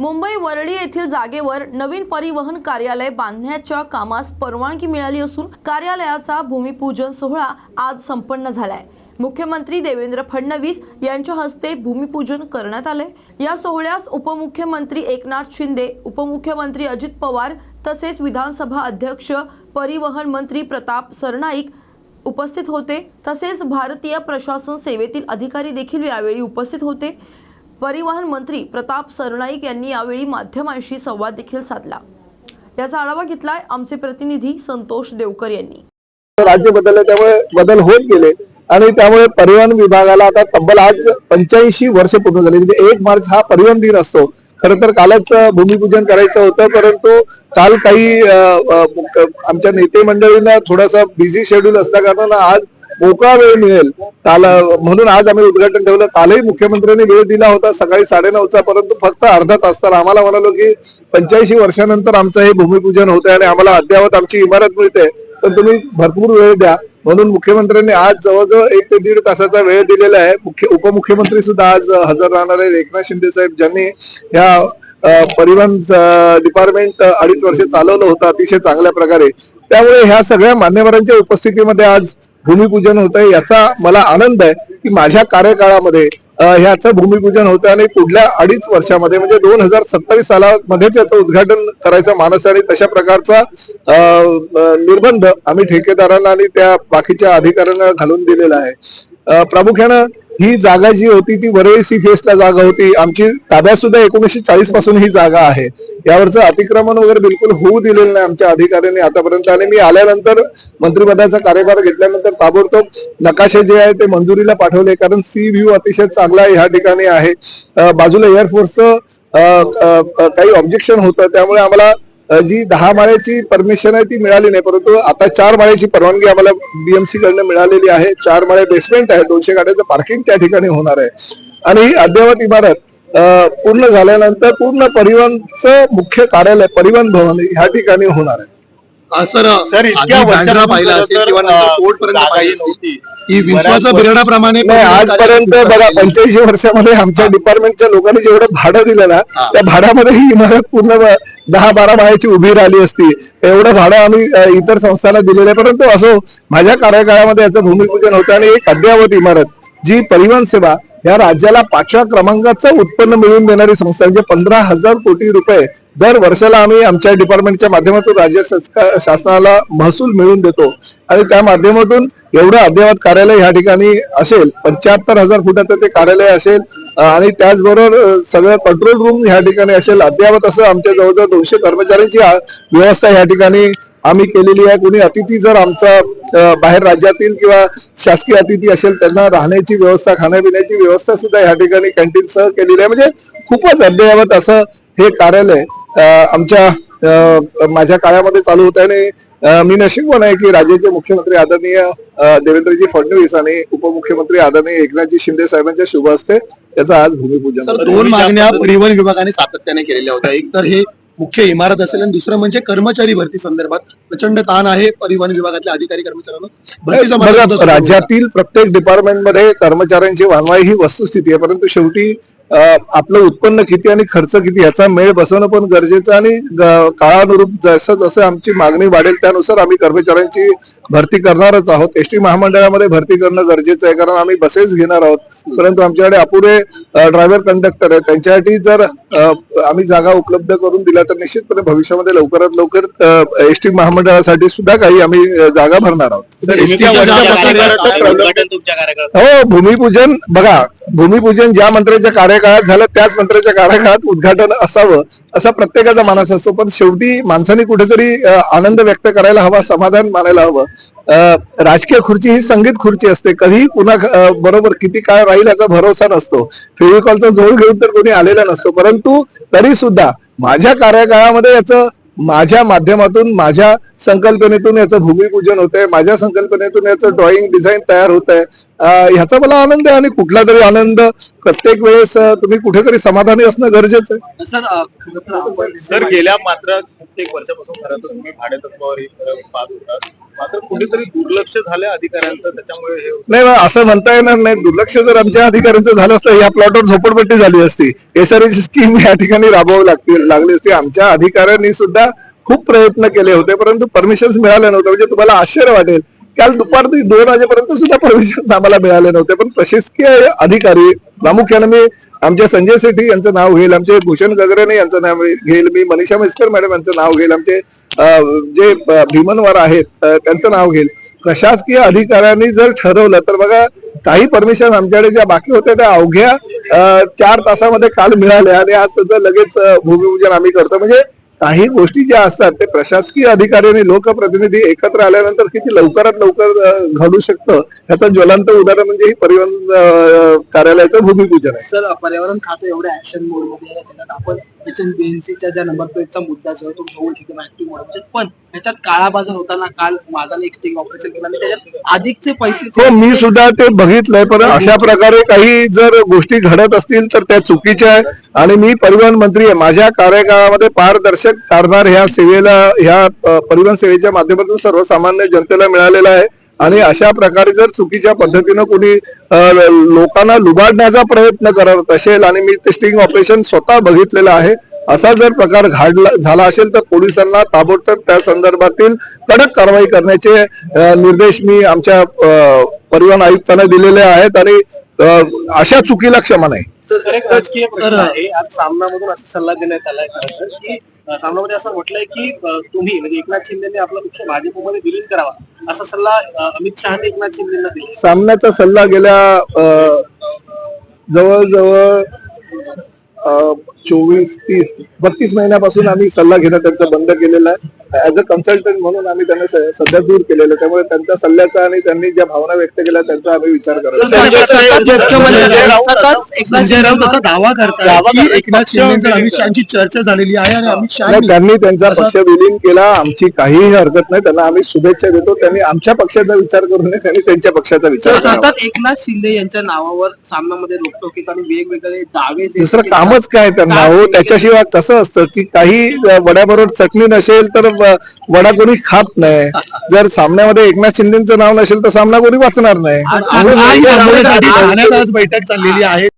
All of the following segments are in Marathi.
मुंबई वरळी येथील जागेवर नवीन परिवहन कार्यालय बांधण्याच्या कामास परवानगी मिळाली असून कार्यालयाचा भूमिपूजन सोहळा आज संपन्न झालाय. मुख्यमंत्री देवेंद्र फडणवीस यांच्या हस्ते भूमिपूजन करण्यात आले या सोहळ्यास उपमुख्यमंत्री एकनाथ शिंदे उपमुख्यमंत्री अजित पवार तसेच विधानसभा अध्यक्ष परिवहन मंत्री प्रताप सरनाईक उपस्थित होते. तसेच भारतीय प्रशासन सेवेतील अधिकारी देखील यावेळी उपस्थित होते. परिवहन मंत्री प्रताप सरनाईक यांनी यावेळी माध्यमांशी संवाद देखील साधला. याचा आढावा घेतलाय आमचे प्रतिनिधी संतोष देवकर यांनी. राज्य बदलले त्यामुळे बदल होत गेले आणि त्यामुळे परिवहन विभागाला आता तब्बल आज पंच्याऐंशी वर्ष पूर्ण झाली. म्हणजे एक मार्च हा परिवहन दिन असतो. खरं तर कालच भूमिपूजन करायचं होतं परंतु काल काही आमच्या नेते मंडळींना थोडासा बिझी शेड्यूल असल्या कारणानं आज मोकळा वेळ मिळेल. काल म्हणून आज आम्ही उद्घाटन ठेवलं. कालही मुख्यमंत्र्यांनी वेळ दिला होता सकाळी साडेनऊचा परंतु फक्त अर्धा तास. तर आम्हाला म्हणालो की पंच्याऐंशी वर्षानंतर आमचं हे भूमिपूजन होतंय आणि आम्हाला अद्यावत आमची इमारत मिळते. तर तुम्ही भरपूर वेळ द्या. म्हणून मुख्यमंत्र्यांनी आज जवळजवळ एक ते दीड तासाचा वेळ दिलेला आहे. मुख्य उपमुख्यमंत्री सुद्धा आज हजर राहणार आहे एकनाथ शिंदे साहेब ज्यांनी ह्या परिवहन डिपार्टमेंट अडीच वर्ष चालवलं होतं. अतिशय चांगल्या प्रकारे. त्यामुळे ह्या सगळ्या मान्यवरांच्या उपस्थितीमध्ये आज भूमिपूजन होत आहे याचा मला आनंद आहे की माझ्या कार्यकाळामध्ये ह्याचं भूमिपूजन होतं आणि पुढल्या अडीच वर्षामध्ये म्हणजे दोन हजार सत्तावीस सालामध्येच याचं उद्घाटन करायचा मानस आहे आणि तशा प्रकारचा निर्बंध आम्ही ठेकेदारांना आणि त्या बाकीच्या अधिकाऱ्यांना घालून दिलेला आहे. प्रामुख्यानं ही जागा जी होती ती वरळी सी फेसला जागा होती. आमची ताब्यात सुद्धा एकोणीसशे चाळीसपासून ही जागा आहे. यावरचं अतिक्रमण वगैरे बिलकुल होऊ दिलेलं नाही आमच्या अधिकाऱ्यांनी आतापर्यंत. आणि मी आल्यानंतर मंत्रिपदाचा कार्यभार घेतल्यानंतर ताबडतोब नकाशे जे आहे ते मंजुरीला पाठवले. कारण सी व्ह्यू अतिशय चांगला ह्या ठिकाणी आहे. बाजूला एअरफोर्सचं काही ऑब्जेक्शन होतं. त्यामुळे आम्हाला जी दहा माळ्याची परमिशन आहे ती मिळाली नाही. परंतु आता चार माळ्याची परवानगी आम्हाला बीएमसी कडनं मिळालेली आहे. चार माळे बेसमेंट आहे. दोनशे गाड्याचं पार्किंग त्या ठिकाणी होणार आहे. आणि ही अद्ययावत इमारत पूर्ण झाल्यानंतर पूर्ण परिवहनचं मुख्य कार्यालय परिवहन भवन ह्या ठिकाणी होणार आहे. सर सर, इतक्या पाहिला असेल किंवा पाहिली. नव्हती. ही विश्वाच्या बिरडाप्रमाणे आजपर्यंत बघा पंच्याऐंशी वर्षामध्ये आमच्या डिपार्टमेंटच्या लोकांनी जेवढं भाडं दिलं ना त्या भाड्यामध्ये ही इमारत पूर्ण दहा बारा माळ्याची उभी राहिली असती. एवढं भाडं आम्ही इतर संस्थांना दिलेलं आहे. परंतु असो माझ्या कार्यकाळामध्ये याचं भूमिपूजन होतं आणि एक अद्ययावत इमारत जी परिवहन सेवा या राज्याला पाचव्या क्रमांकाचं उत्पन्न मिळवून देणारी संस्था म्हणजे पंधरा हजार कोटी रुपये दर वर्षाला आम्ही आमच्या डिपार्टमेंटच्या माध्यमातून राज्य शासनाला महसूल मिळवून देतो. आणि त्या माध्यमातून एवढं अद्ययावत कार्यालय ह्या ठिकाणी असेल पंच्याहत्तर हजार फुटाचं ते कार्यालय असेल आणि त्याचबरोबर सगळं कंट्रोल रूम ह्या ठिकाणी असेल अद्ययावत असं आमच्या जवळजवळ दोनशे कर्मचाऱ्यांची व्यवस्था ह्या ठिकाणी आम्ही केलेली आहे. कोणी अतिथी जर आमचा बाहेर राज्यातील किंवा शासकीय अतिथी असेल त्यांना राहण्याची व्यवस्था खाण्यापिण्याची व्यवस्था सुद्धा ह्या ठिकाणी कॅन्टीन सह केलेली आहे. म्हणजे खूपच अद्ययावत असं हे कार्यालय आमच्या माझ्या काळामध्ये चालू होतं. आणि मी नशीबवान आहे की राज्याचे मुख्यमंत्री आदरणीय देवेंद्रजी फडणवीस आणि उपमुख्यमंत्री आदरणीय एकनाथजी शिंदे साहेबांच्या शुभ हस्ते याचं आज भूमिपूजन. दोन मागण्या परिवहन विभागाने सातत्याने केलेल्या होत्या. एक तर हे मुख्य इमारत असेल आणि दुसरं म्हणजे कर्मचारी भरती संदर्भात प्रचंड ताण आहे परिवहन विभागातल्या अधिकारी कर्मचाऱ्यांना राज्यातील प्रत्येक डिपार्टमेंटमध्ये कर्मचाऱ्यांची वानवाई ही वस्तुस्थिती आहे परंतु शेवटी आपलं उत्पन्न किती आणि खर्च किती याचा मेळ बसवणं पण गरजेचं आणि काळानुरूप जसं जसं आमची मागणी वाढेल त्यानुसार आम्ही कर्मचाऱ्यांची भरती करणारच आहोत. एसटी महामंडळामध्ये भरती करणं गरजेचं आहे कारण आम्ही बसेस घेणार आहोत. परंतु आमच्याकडे अपुरे ड्रायव्हर कंडक्टर आहेत. त्यांच्यासाठी जर आम्ही जागा उपलब्ध करून दिल्या तर निश्चितपणे भविष्यामध्ये लवकरात लवकर एसटी महामंडळासाठी सुद्धा काही आम्ही जागा भरणार आहोत. हो भूमिपूजन बघा भूमिपूजन ज्या मंत्र्याच्या काळात झालं त्याच मंत्र्याच्या कार्यकाळात उद्घाटन असावं असा प्रत्येकाचा मानस असतो. पण शेवटी माणसाने कुठेतरी आनंद व्यक्त करायला हवा समाधान मानायला हवं. राजकीय खुर्ची ही संगीत खुर्ची असते. कधी पुन्हा बरोबर किती काळ राहील याचा भरोसा नसतो. फेविकॉलचा जोड घेऊन तर कोणी आलेला नसतो. परंतु तरी सुद्धा माझ्या कार्यकाळामध्ये याचं माझ्या माध्यमातून माझ्या संकल्पनेतून याचं भूमिपूजन होत आहे माझ्या संकल्पनेतून याचं ड्रॉइंग डिझाईन तयार होत आहे ह्याचा मला आनंद आहे आणि कुठला तरी आनंद प्रत्येक वेळेस तुम्ही कुठेतरी समाधानी असणं गरजेचं आहे. सर गेल्या मात्र कित्येक वर्षापासून खरं तर तुम्ही भाडेतत्वावर पाहत होता. मात्र कुठेतरी दुर्लक्ष झालं अधिकाऱ्यांचं त्याच्यामुळे हे नाही असं म्हणता येणार नाही. दुर्लक्ष जर आमच्या अधिकाऱ्यांचं झालं असतं या प्लॉटवर झोपडपट्टी झाली असती. एसआरएची स्कीम या ठिकाणी राबवावी लागतील लागली असती. आमच्या अधिकाऱ्यांनी सुद्धा खूप प्रयत्न केले होते परंतु परमिशन मिळाले नव्हते म्हणजे तुम्हाला आश्चर्य वाटेल काल दुपारी दोन वाजेपर्यंत सुद्धा परमिशन आम्हाला मिळाले नव्हते पण प्रशासकीय अधिकारी प्रामुख्याने मी आमच्या संजय सेठी यांचं नाव घेईल आमचे भूषण गगरेने यांचं नाव घेईल मी मनीषा मिस्कर मॅडम यांचं नाव घेईल आमचे जे भीमनवार आहेत त्यांचं नाव घेईल. प्रशासकीय अधिकाऱ्यांनी जर ठरवलं तर बघा काही परमिशन आमच्याकडे ज्या बाकी होत्या त्या अवघ्या चार तासामध्ये काल मिळाल्या आणि आज सुद्धा लगेच भूमिपूजन आम्ही करतो. म्हणजे काही गोष्टी ज्या असतात ते प्रशासकीय अधिकारी आणि लोकप्रतिनिधी एकत्र आल्यानंतर किती लवकरात लवकर घालू घडू शकतं? ह्याचं ज्वलंत उदाहरण म्हणजे ही परिवहन कार्यालयाचं भूमिपूजन आहे. सर पर्यावरण खातं एवढ्या ऍक्शन मोडमध्ये आपण त्याच्या ज्या नंबर प्लेटचा मुद्दा जो तो घेऊन ठिकाणी ऍक्टिव्ह पण त्याच्यात काळा बाजार होताना काल माझा एक स्टिंग ऑपरेशन केलं आणि त्याच्यात अधिकचे पैसे हो मी सुद्धा ते बघितलंय पण अशा प्रकारे काही जर गोष्टी घडत असतील तर त्या चुकीच्या आहे. आणि मी परिवहन मंत्री आहे. माझ्या कार्यकाळामध्ये पारदर्शक कारभार ह्या सेवेला ह्या परिवहन सेवेच्या माध्यमातून सर्वसामान्य जनतेला मिळालेला आहे. आणि अशा प्रकारे जर चुकीच्या पद्धतीनं कोणी लोकांना लुबाडण्याचा प्रयत्न करत असेल आणि मी ते स्टिंग ऑपरेशन स्वतः बघितलेलं आहे असा जर प्रकार घडला झाला असेल तर पोलिसांना ताबडतोब त्या संदर्भातील कडक कारवाई करण्याचे निर्देश मी आमच्या परिवहन आयुक्तांना दिलेले आहेत आणि अशा चुकीला क्षमा नाही. राजकीय प्रश्न आहे. आज सामनामधून असा सल्ला देण्यात आलाय की सामनामध्ये असं म्हटलंय की तुम्ही म्हणजे एकनाथ शिंदेने आपला पक्ष भाजपमध्ये विलीन करावा असा सल्ला अमित शहाने एकनाथ शिंदेना दिला सामन्याचा सल्ला गेल्या अ, जवळजवळ चोवीस तीस बत्तीस महिन्यापासून आम्ही सल्ला घेणं त्यांचा बंद केलेला आहे. ऍज अ कन्सल्टंट म्हणून आम्ही त्यांना सध्या दूर केलेलं आहे. त्यामुळे त्यांच्या सल्ल्याचा आणि त्यांनी ज्या भावना व्यक्त केल्या त्यांचा आम्ही विचार करतो दावा करतात करतात. एकनाथ शिंदे चर्चा झालेली आहे आणि अमित शहा नाही, त्यांनी त्यांचा पक्ष विलीन केला. आमची काहीही हरकत नाही. त्यांना आम्ही शुभेच्छा देतो. त्यांनी आमच्या पक्षाचा विचार करू नये. त्यांनी त्यांच्या पक्षाचा विचार करावा. सतत एकनाथ शिंदे यांच्या नावावर सामनामध्ये रोखटोकीत आणि वेगवेगळे दावे दुसरं कामच काय त्यांना? हो त्याच्याशिवाय कसं असतं की काही वड्याबरोबर चटणी नसेल तर वडा कोणी खात नाही. जर सामन्यामध्ये एकनाथ शिंदेचं नाव नसेल तर सामना कोणी वाचणार नाही. आज बैठक चाललेली आहे.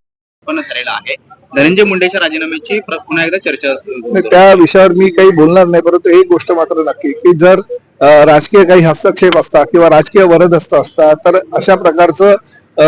धनंजय मुंडेच्या राजीनाम्याची पुन्हा एकदा चर्चा त्या विषयावर मी काही बोलणार नाही परंतु एक गोष्ट मात्र नक्की की जर राजकीय काही हस्तक्षेप असता किंवा राजकीय वरदहस्त असता तर अशा प्रकारचं अ,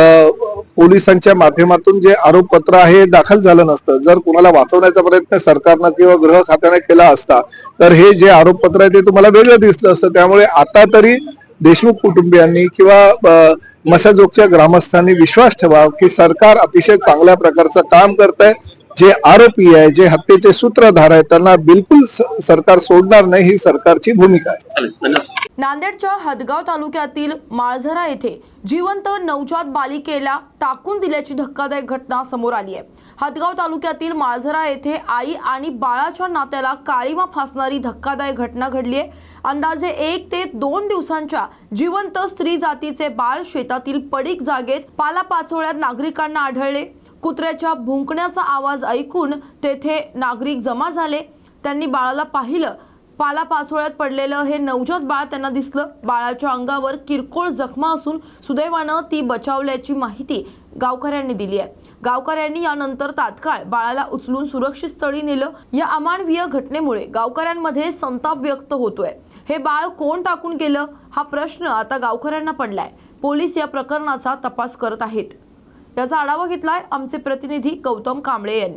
पोलिसांच्या माध्यमातून जे आरोपपत्र आहे हे दाखल झालं नसतं. जर कुणाला वाचवण्याचा प्रयत्न सरकारनं किंवा गृह खात्याने केला असता तर हे जे आरोपपत्र आहे ते तुम्हाला वेगळं दिसलं असतं. त्यामुळे आता तरी देशमुख कुटुंबियांनी किंवा मसाजोगच्या ग्रामस्थांनी विश्वास ठेवा की सरकार अतिशय चांगल्या प्रकारचं काम करत आहे जे आरोपी आहे जे हत्येचे सूत्रधार आहेत त्यांना बिलकुल सरकार सोडणार नाही ही सरकारची भूमिका आहे. नांदेडच्या हदगाव तालुक्यातील माळझरा येथे जिवंत नवजात बालिकेला टाकून दिल्याची धक्कादायक घटना समोर आली आहे. हदगाव तालुक्यातील माळझरा येथे आई आणि बाळाच्या नात्याला काळीमा फासणारी धक्कादायक घटना घडली आहे. अंदाजे एक ते दोन दिवसांच्या जिवंत स्त्री जातीचे बाळ शेतातील पडीक जागेत पालापाचोळ्यात नागरिकांना आढळले. कुत्र्याच्या भुंकण्याचा आवाज ऐकून तेथे नागरिक जमा झाले. त्यांनी बाळाला पाहिलं. पालापाचोळ्यात पडलेलं हे नवजात बाळ त्यांना दिसलं. बाळाच्या अंगावर किरकोळ जखमा असून सुदैवानं ती बचावल्याची माहिती गावकऱ्यांनी दिली आहे. गावकऱ्यांनी यानंतर तात्काळ बाळाला उचलून सुरक्षित स्थळी नेलं. या अमानवीय घटनेमुळे गावकऱ्यांमध्ये संताप व्यक्त होतोय. हे बाळ कोण टाकून गेलं? हा प्रश्न आता गावकऱ्यांना पडलाय. पोलीस या प्रकरणाचा तपास करत आहेत. याचा आढावा घेतलाय आमचे प्रतिनिधी गौतम कांबळे यांनी.